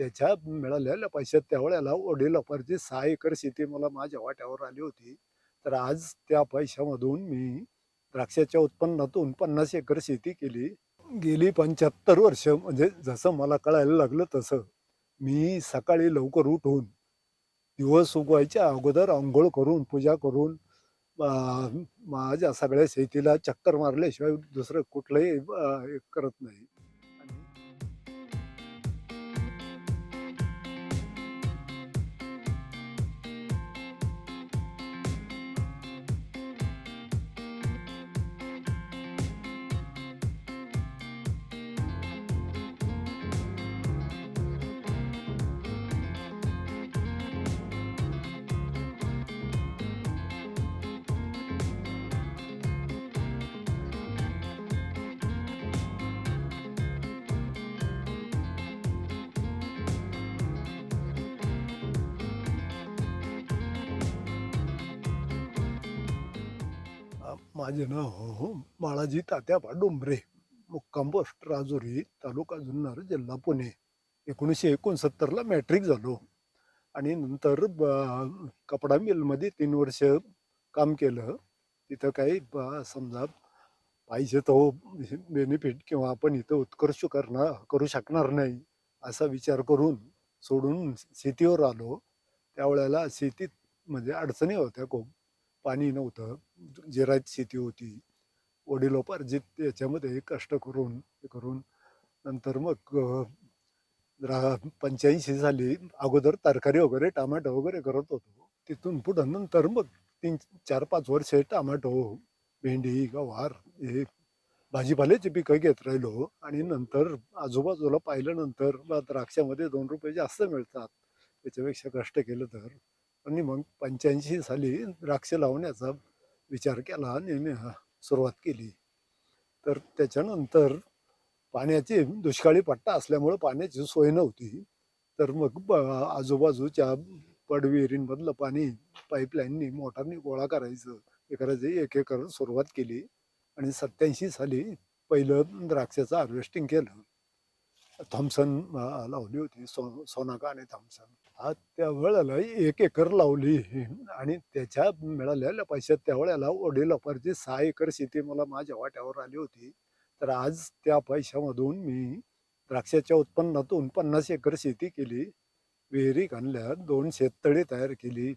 त्याच्या मिळालेल्या पैशात त्यावेळेला वडिलोपार्जित सहा एकर शेती मला माझ्या वाट्यावर आली होती. तर आज त्या पैशामधून मी द्राक्षाच्या उत्पन्नातून पन्नास एकर शेती केली. गेली पंच्याहत्तर वर्ष म्हणजे जसं मला कळायला लागलं तसं मी सकाळी लवकर उठून दिवस उगवायच्या अगोदर आंघोळ करून पूजा करून माझ्या सगळ्या शेतीला चक्कर मारल्याशिवाय दुसरं कुठलंही हे करत नाही. माझे नाव हो, हो बाळाजी तात्याबा डोंबरे मुक्काम पोस्ट राजुरी तालुका जुन्नर जिल्हा पुणे. एकोणीसशे एकोणसत्तरला मॅट्रिक झालो. आणि नंतर ब- कपडा मिलमध्ये तीन वर्ष काम केलं. तिथं काही समजा पाहिजे तो बेनिफिट किंवा आपण इथं उत्कर्ष करणार करू शकणार नाही असा विचार करून सोडून शेतीवर आलो. त्यावेळेला शेतीत म्हणजे अडचणी होत्या खूप. पाणी नव्हतं. जिरायत शेती होती वडिलोपार्जित याच्यामध्ये कष्ट करून हे करून नंतर मग रा पंच्याऐंशी साली अगोदर तरकारी वगैरे टमाटो वगैरे करत होतो. तिथून पुढं नंतर मग तीन चार पाच वर्षे टमाटो भेंडी गवार हे भाजीपाल्याची पिकं घेत राहिलो आणि नंतर आजूबाजूला पाहिल्यानंतर द्राक्षामध्ये दोन रुपये जास्त मिळतात. त्याच्यापेक्षा कष्ट केलं तर. आणि मग पंच्याऐंशी साली द्राक्ष लावण्याचा विचार केला आणि मी सुरुवात केली. तर त्याच्यानंतर पाण्याची दुष्काळी पट्टा असल्यामुळं पाण्याची सोय नव्हती. तर मग आजूबाजूच्या पडविहिरींमधलं पाणी पाईपलाईननी मोटारनी गोळा करायचं. हे करायचं. एक एकर सुरुवात केली आणि सत्याऐंशी साली पहिलं द्राक्षाचं हार्वेस्टिंग केलं. थॉम्सन लावली होती. सो सोनाका आणि थॉम्सन हा त्या वेळेला एक एकर लावली आणि त्याच्या मिळालेल्या पैशात त्यावेळेला वडिलोपार्जित सहा एकर शेती मला माझ्या वाट्यावर आली होती. तर आज त्या पैशामधून मी द्राक्षाच्या उत्पन्नातून पन्नास एकर शेती केली. विहिरी आणल्या दोन शेततळी तयार केली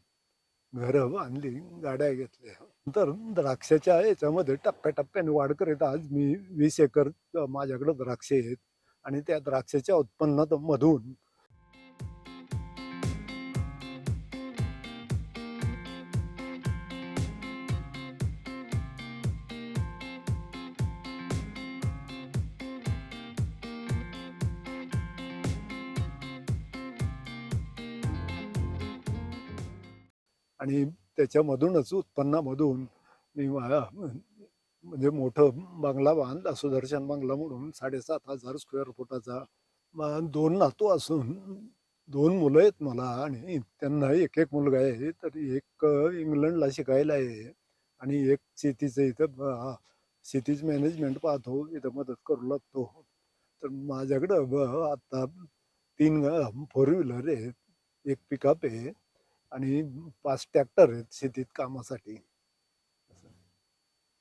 घरं बांधली गाड्या घेतल्या. नंतर द्राक्षाच्या याच्यामध्ये टप्प्याटप्प्याने वाढ करीत आज मी वीस एकर माझ्याकडं द्राक्षे आहेत आणि त्या द्राक्षाच्या उत्पन्नात आणि त्याच्यामधूनच उत्पन्नामधून मी म्हणजे मोठं बंगला बांधला सुदर्शन बंगला म्हणून साडेसात हजार स्क्वेअर फुटाचा. दोन नातू असून दोन मुलं आहेत मला आणि त्यांना एक एक मुलगा आहे तर एक इंग्लंडला शिकायला आहे आणि एक शेतीचं इथं अ, शेतीचं मॅनेजमेंट पाहतो इथं मदत करू लागतो. तर माझ्याकडं ब- आता तीन फोर व्हीलर आहेत एक पिकअप आहे. आणि पाच ट्रॅक्टर आहेत शेतीत कामासाठी.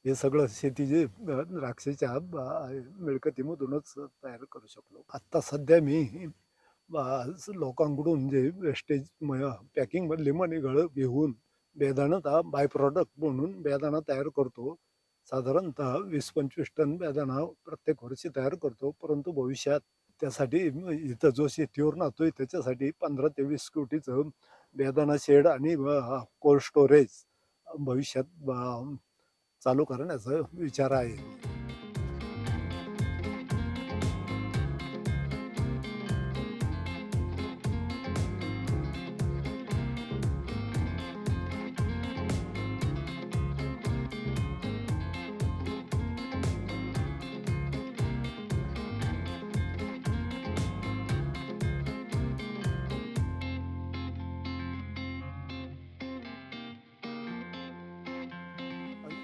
हे सगळं शेतीचे द्राक्षाच्या मिळकतीमधूनच तयार करू शकलो. आत्ता सध्या मी लोकांकडून जे वेस्टेज पॅकिंग मधले मनी गळ घेऊन बेदाणा बाय प्रॉडक्ट म्हणून बेदाणा तयार करतो. साधारणतः वीस पंचवीस टन बेदाणा प्रत्येक वर्षी तयार करतो. परंतु भविष्यात त्यासाठी इथं जो शेतीवर नातोय त्याच्यासाठी पंधरा ते वीस कोटीचं बेदाना शेड आणि कोल्ड स्टोरेज भविष्यात चालू करण्याचा विचार आहे.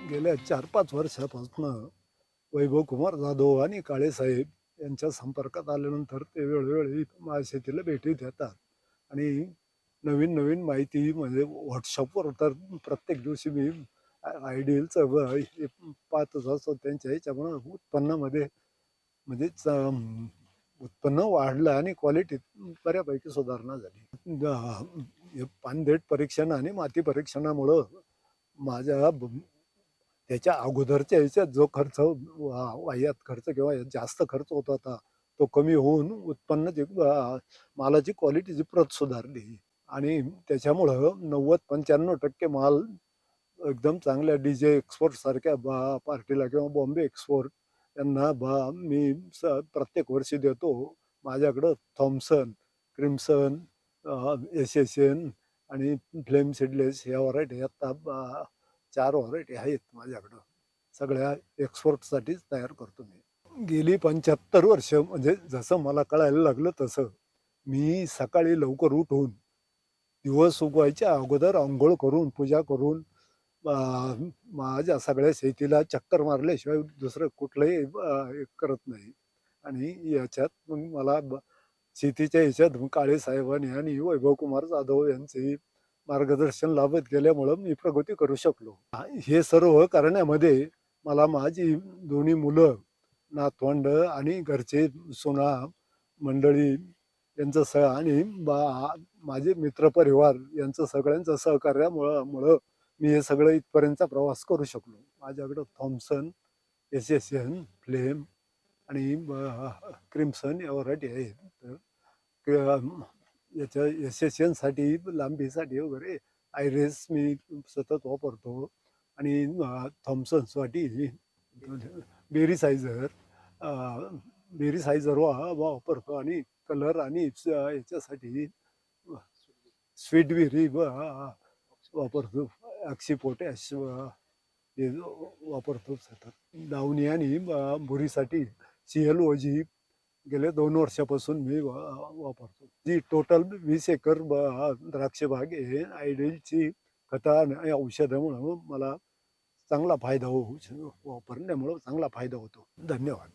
गेल्या चार पाच वर्षापासून वैभव कुमार जाधव आणि काळेसाहेब यांच्या संपर्कात आल्यानंतर ते वेळोवेळी माझ्या शेतीला भेटी देतात. आणि नवीन नवीन माहिती म्हणजे व्हॉट्सअपवर तर प्रत्येक दिवशी मी आयडियलचं हे पाहतच असतो त्यांच्या ह्याच्यामुळं उत्पन्नामध्ये म्हणजे उत्पन्न वाढलं आणि क्वालिटीत बऱ्यापैकी सुधारणा झाली. हे पानदेट परीक्षण आणि माती परीक्षणामुळं माझ्या त्याच्या अगोदरच्या याच्यात जो खर्च वा- वाह्यात खर्च किंवा जास्त खर्च होत होता तो कमी होऊन उत्पन्नाची मालाची क्वालिटीची प्रत सुधारली. आणि त्याच्यामुळं नव्वद पंच्याण्णव टक्के माल एकदम चांगल्या डी जे एक्सपोर्टसारख्या बा पार्टीला किंवा बॉम्बे एक्सपोर्ट यांना बा मी स प्रत्येक वर्षी देतो. माझ्याकडं Thompson Crimson S S N आणि फ्लेम सिडलेस ह्या व्हरायटी आत्ता बा- चार व्हरायटी आहेत माझ्याकडं. सगळ्या एक्सपोर्टसाठीच तयार करतो मी. गेली पंच्याहत्तर वर्ष म्हणजे जसं मला कळायला लागलं तसं मी सकाळी लवकर उठून दिवस उगवायच्या अगोदर आंघोळ करून पूजा करून माझ्या सगळ्या शेतीला चक्कर मारल्याशिवाय दुसरं कुठलंही हे करत नाही. आणि याच्यात मग मला ब- शेतीच्या ह्याच्यात काळे साहेबांनी आणि वैभव कुमार जाधव यांची मार्गदर्शन लाभत गेल्यामुळं मी प्रगती करू शकलो. हे सर्व करण्यामध्ये मला माझी दोन्ही मुलं नातवंड आणि घरचे सोना मंडळी यांचं स आणि बा माझे मित्रपरिवार यांचं सगळ्यांचं सहकार्यामुळं मुळं मी हे सगळं इथपर्यंतचा प्रवास करू शकलो. माझ्याकडं Thompson S S N Flame आणि ब- क्रिम्सन या व्हरायटी आहेत तर क- याच्या एस लांबीसाठी वगैरे आयरेस मी सतत वापरतो. आणि थॉम्सन्ससाठी बेरी सायझर बेरी सायझर वा वापरतो. आणि कलर आणि याच्यासाठी स्वीट बेरी वापरतो. अक्षी पोटॅश हे वापरतो सतत. दावणी आणि बुरीसाठी भुरीसाठी सी एल ओ जी गेल्या दोन वर्षापासून मी वा- वापरतो. जी टोटल वीस एकर ब- द्राक्ष बाग हे आयडिलची खता आणि औषधामुळं मला चांगला फायदा होऊ वापरण्यामुळं चांगला फायदा होतो. धन्यवाद.